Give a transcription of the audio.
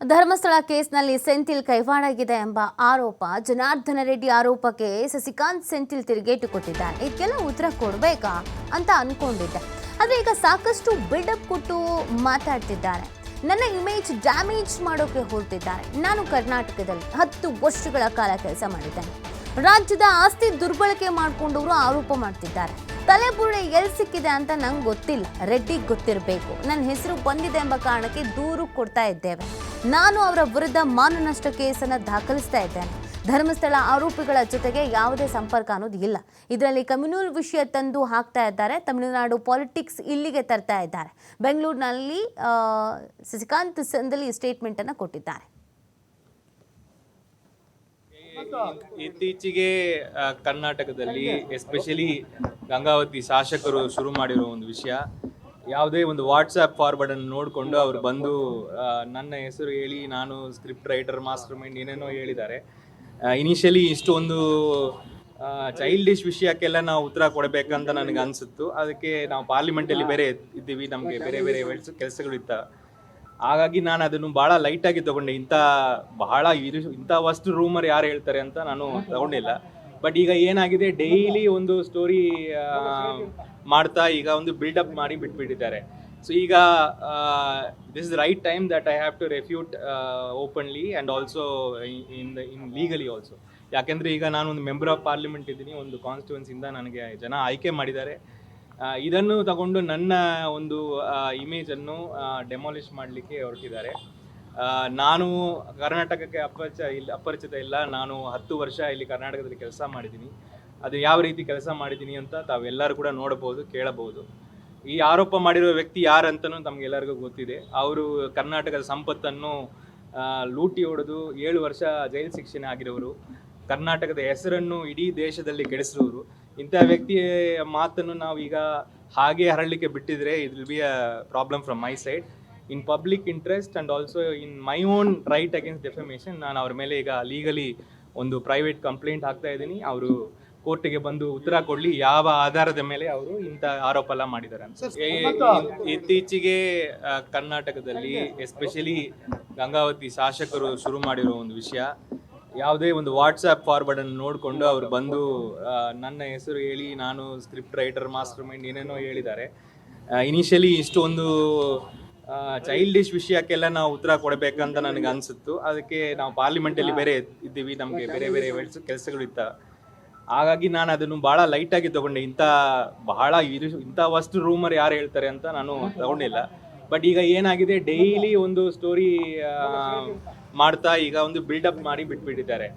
ಧರ್ಮಸ್ಥಳ ಕೇಸ್ನಲ್ಲಿ ಸೆಂಥಿಲ್ ಕೈವಾಡಾಗಿದೆ ಎಂಬ ಆರೋಪ. ಜನಾರ್ದನ ರೆಡ್ಡಿ ಆರೋಪಕ್ಕೆ ಸಸಿಕಾಂತ್ ಸೆಂಥಿಲ್ ತಿರುಗೇಟು ಕೊಟ್ಟಿದ್ದಾರೆ ಇದಕ್ಕೆಲ್ಲ ಉತ್ತರ ಕೊಡಬೇಕಾ ಅಂತ ಅನ್ಕೊಂಡಿದ್ದೆ. ಆದರೆ ಈಗ ಸಾಕಷ್ಟು ಬಿಲ್ಡಪ್ ಕೊಟ್ಟು ಮಾತಾಡ್ತಿದ್ದಾರೆ. ನನ್ನ ಇಮೇಜ್ ಡ್ಯಾಮೇಜ್ ಮಾಡೋಕೆ ಹೊರಟಿದ್ದಾರೆ. ನಾನು ಕರ್ನಾಟಕದಲ್ಲಿ ಹತ್ತು ವರ್ಷಗಳ ಕಾಲ ಕೆಲಸ ಮಾಡಿದ್ದೇನೆ. ರಾಜ್ಯದ ಆಸ್ತಿ ದುರ್ಬಳಕೆ ಮಾಡಿಕೊಂಡವರು ಆರೋಪ ಮಾಡ್ತಿದ್ದಾರೆ. ತಲೆಬುರುಡೆ ಎಲ್ಲಿ ಸಿಕ್ಕಿದೆ ಅಂತ ನಂಗೆ ಗೊತ್ತಿಲ್ಲ. ರೆಡ್ಡಿಗೆ ಗೊತ್ತಿರಬೇಕು. ನನ್ನ ಹೆಸರು ಬಂದಿದೆ ಎಂಬ ಕಾರಣಕ್ಕೆ ದೂರು ಕೊಡ್ತಾ ಇದ್ದೇವೆ. ನಾನು ಅವರ ವಿರುದ್ಧ ಮಾನನಷ್ಟ ಕೇಸನ್ನು ದಾಖಲಿಸ್ತಾ ಇದ್ದೇನೆ. ಧರ್ಮಸ್ಥಳ ಆರೋಪಿಗಳ ಜೊತೆಗೆ ಯಾವುದೇ ಸಂಪರ್ಕ ಅನ್ನೋದು ಇಲ್ಲ. ಇದರಲ್ಲಿ ಕಮ್ಯುನಲ್ ವಿಷಯ ತಂದು ಹಾಕ್ತಾ ಇದ್ದಾರೆ. ತಮಿಳುನಾಡು ಪಾಲಿಟಿಕ್ಸ್ ಇಲ್ಲಿಗೆ ತರ್ತಾ ಇದ್ದಾರೆ. ಬೆಂಗಳೂರಿನಲ್ಲಿ ಸಸಿಕಾಂತ್ ಸಂದಲಿ ಸ್ಟೇಟ್ಮೆಂಟ್ ಅನ್ನು ಕೊಟ್ಟಿದ್ದಾರೆ. ಇತ್ತೀಚೆಗೆ ಕರ್ನಾಟಕದಲ್ಲಿ ಎಸ್ಪೆಷಲಿ ಗಂಗಾವತಿ ಶಾಸಕರು ಶುರು ಮಾಡಿರೋ ಒಂದು ವಿಷಯ. ಯಾವುದೇ ಒಂದು ವಾಟ್ಸ್ಆ್ಯಪ್ ಫಾರ್ವರ್ಡ್ ಅನ್ನು ನೋಡಿಕೊಂಡು ಅವರು ಬಂದು ನನ್ನ ಹೆಸರು ಹೇಳಿ, ನಾನು ಸ್ಕ್ರಿಪ್ಟ್ ರೈಟರ್ ಮಾಸ್ಟರ್ ಮೈಂಡ್ ಏನೇನೋ ಹೇಳಿದ್ದಾರೆ. ಇನಿಷಿಯಲಿ ಇಷ್ಟೊಂದು ಚೈಲ್ಡಿಶ್ ವಿಷಯಕ್ಕೆಲ್ಲ ನಾವು ಉತ್ತರ ಕೊಡಬೇಕಂತ ನನಗೆ ಅನಿಸುತ್ತು. ಅದಕ್ಕೆ ನಾವು ಪಾರ್ಲಿಮೆಂಟಲ್ಲಿ ಬೇರೆ ಇದ್ದೀವಿ, ನಮಗೆ ಬೇರೆ ಬೇರೆ ಕೆಲಸಗಳು ಇತ್ತ. ಹಾಗಾಗಿ ನಾನು ಅದನ್ನು ಬಹಳ ಲೈಟಾಗಿ ತಗೊಂಡೆ. ಇಂಥ ಬಹಳ ಇದು ಇಂಥ ವಸ್ತು ರೂಮರ್ ಯಾರು ಹೇಳ್ತಾರೆ ಅಂತ ನಾನು ತಗೊಂಡಿಲ್ಲ. ಬಟ್ ಈಗ ಏನಾಗಿದೆ? ಡೈಲಿ ಒಂದು ಸ್ಟೋರಿ ಮಾಡ್ತಾ ಈಗ ಒಂದು ಬಿಲ್ಡಪ್ ಮಾಡಿ ಬಿಟ್ಬಿಟ್ಟಿದ್ದಾರೆ. ಸೊ ಈಗ this is right time that I have to refute openly and also in the in legally also ಯಾಕೆಂದರೆ ಈಗ ನಾನು ಒಂದು ಮೆಂಬರ್ ಆಫ್ ಪಾರ್ಲಿಮೆಂಟ್ ಇದ್ದೀನಿ. ಒಂದು ಕಾನ್ಸ್ಟಿಟ್ಯೂನ್ಸಿಂದ ನನಗೆ ಜನ ಆಯ್ಕೆ ಮಾಡಿದ್ದಾರೆ. ಇದನ್ನು ತಗೊಂಡು ನನ್ನ ಒಂದು ಇಮೇಜನ್ನು ಡೆಮಾಲಿಷ್ ಮಾಡಲಿಕ್ಕೆ ಹೊರಟಿದ್ದಾರೆ. ನಾನು ಕರ್ನಾಟಕಕ್ಕೆ ಅಪರಿಚ ಇಲ್ಲಿ, ಅಪರಿಚಿತ ಇಲ್ಲ. ನಾನು ಹತ್ತು ವರ್ಷ ಇಲ್ಲಿ ಕರ್ನಾಟಕದಲ್ಲಿ ಕೆಲಸ ಮಾಡಿದ್ದೀನಿ. ಅದು ಯಾವ ರೀತಿ ಕೆಲಸ ಮಾಡಿದ್ದೀನಿ ಅಂತ ತಾವೆಲ್ಲರೂ ಕೂಡ ನೋಡಬಹುದು, ಕೇಳಬಹುದು. ಈ ಆರೋಪ ಮಾಡಿರುವ ವ್ಯಕ್ತಿ ಯಾರಂತನೂ ತಮಗೆಲ್ಲರಿಗೂ ಗೊತ್ತಿದೆ. ಅವರು ಕರ್ನಾಟಕದ ಸಂಪತ್ತನ್ನು ಲೂಟಿ ಹೊಡೆದು ಏಳು ವರ್ಷ ಜೈಲು ಶಿಕ್ಷೆ ಆಗಿರೋರು. ಕರ್ನಾಟಕದ ಹೆಸರನ್ನು ಇಡೀ ದೇಶದಲ್ಲಿ ಕೆಡಿಸಿರೋರು ಇಂಥ ವ್ಯಕ್ತಿಯ ಮಾತನ್ನು ನಾವು ಈಗ ಹಾಗೆ ಹರಳಲಿಕ್ಕೆ ಬಿಟ್ಟಿದ್ರೆ it will be a problem from my side in public interest and also in my own right against defamation ನಾನು ಅವ್ರ ಮೇಲೆ ಈಗ ಲೀಗಲಿ ಒಂದು ಪ್ರೈವೇಟ್ ಕಂಪ್ಲೇಂಟ್ ಹಾಕ್ತಾ ಇದ್ದೀನಿ. ಅವರು ಕೋರ್ಟಿಗೆ ಬಂದು ಉತ್ತರ ಕೊಡಲಿ ಯಾವ ಆಧಾರದ ಮೇಲೆ ಅವರು ಇಂಥ ಆರೋಪ ಎಲ್ಲ ಮಾಡಿದ್ದಾರೆ ಅಂತ. ಇತ್ತೀಚೆಗೆ ಕರ್ನಾಟಕದಲ್ಲಿ ಎಸ್ಪೆಷಲಿ ಗಂಗಾವತಿ ಶಾಸಕರು ಶುರು ಮಾಡಿರೋ ಒಂದು ವಿಷಯ ಯಾವುದೇ ಒಂದು ವಾಟ್ಸ್ಆ್ಯಪ್ ಫಾರ್ವರ್ಡ್ ಅನ್ನು ನೋಡಿಕೊಂಡು ಅವರು ಬಂದು ನನ್ನ ಹೆಸರು ಹೇಳಿ ನಾನು ಸ್ಕ್ರಿಪ್ಟ್ ರೈಟರ್ ಮಾಸ್ಟರ್ ಮೈಂಡ್ ಏನೇನೋ ಹೇಳಿದ್ದಾರೆ. ಇನಿಷಿಯಲಿ ಇಷ್ಟೊಂದು ಚೈಲ್ಡಿಶ್ ವಿಷಯಕ್ಕೆಲ್ಲ ನಾವು ಉತ್ತರ ಕೊಡಬೇಕಂತ ನನಗೆ ಅನಿಸುತ್ತು. ಅದಕ್ಕೆ ನಾವು ಪಾರ್ಲಿಮೆಂಟಲ್ಲಿ ಬೇರೆ ಇದ್ದೀವಿ, ನಮಗೆ ಬೇರೆ ಬೇರೆ ಕೆಲಸಗಳು ಇತ್ತ ಹಾಗಾಗಿ ನಾನು ಅದನ್ನು ಬಹಳ ಲೈಟಾಗಿ ತಗೊಂಡೆ. ಇಂಥ ಬಹಳ ಇದು ಇಂಥ ವಸ್ತು ರೂಮರ್ ಯಾರು ಹೇಳ್ತಾರೆ ಅಂತ ನಾನು ತಗೊಂಡಿಲ್ಲ. ಬಟ್ ಈಗ ಏನಾಗಿದೆ ಡೈಲಿ ಒಂದು ಸ್ಟೋರಿ ಮಾಡ್ತಾ ಈಗ ಒಂದು ಬಿಲ್ಡಪ್ ಮಾಡಿ ಬಿಟ್ಬಿಟ್ಟಿದ್ದಾರೆ.